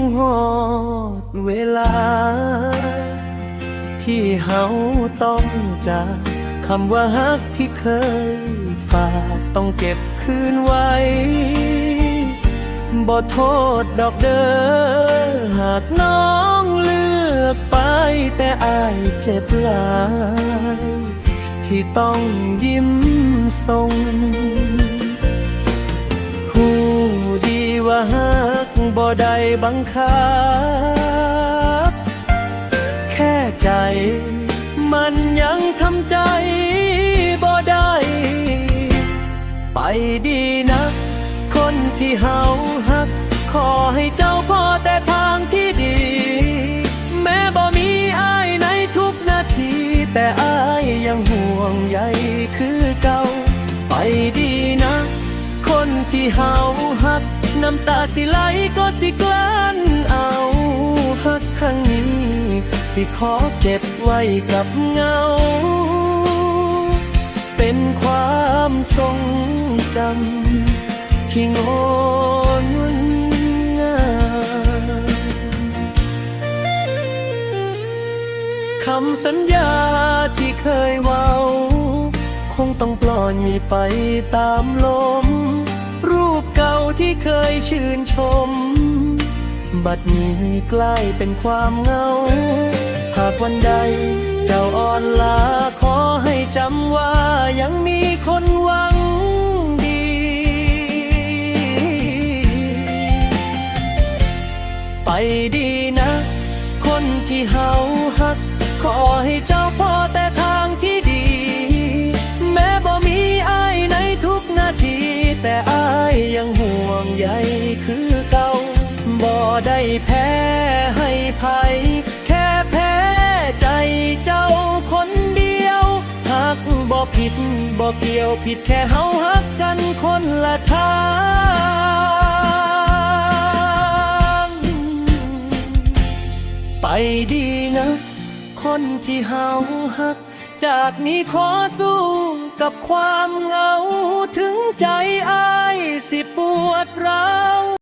งหอดเวลา ที่เฮาต้องจากคำว่าฮักที่เคยฝากต้องเก็บคืนไว้ บ่โทษดอกเด้อหากน้องเลือกไปแต่อายเจ็บหลาย ที่ต้องยิ้มส่ง ได้บังคับ แค่ใจ มันยังทำใจบ่ได้ ไปดีนะคนที่เฮาฮัก ขอให้เจ้าพอแต่ทางที่ดี แม้บ่มีอายในทุกนาที แต่อายยังห่วงใยคือเก่า ไปดีนะ คนที่เฮาฮัก น้ำตาสิไหลก็สิกลั้นเอาฮักครั้งนี้ สิขอเก็บไว้กับเงา เป็นความทรงจำที่งดงามคำสัญญาที่เคยเว้า คงต้องปล่อยไปตามลม เก่าที่เคยชื่นชม บัดนี้ใกล้เป็นความเงา หากวันใดเจ้าอ่อนลาขอให้จำว่ายังมีคนหวังดีไปดีนะ คนที่เฮาฮัก แพ้ให้ภัย แค่แพ้ใจเจ้าคนเดียวหักบ่ผิดบ่เกี่ยวผิดแค่เฮาฮักกันคนละทางไปดีนะ คนที่เฮาฮัก จากนี้ขอสู้กับความเหงา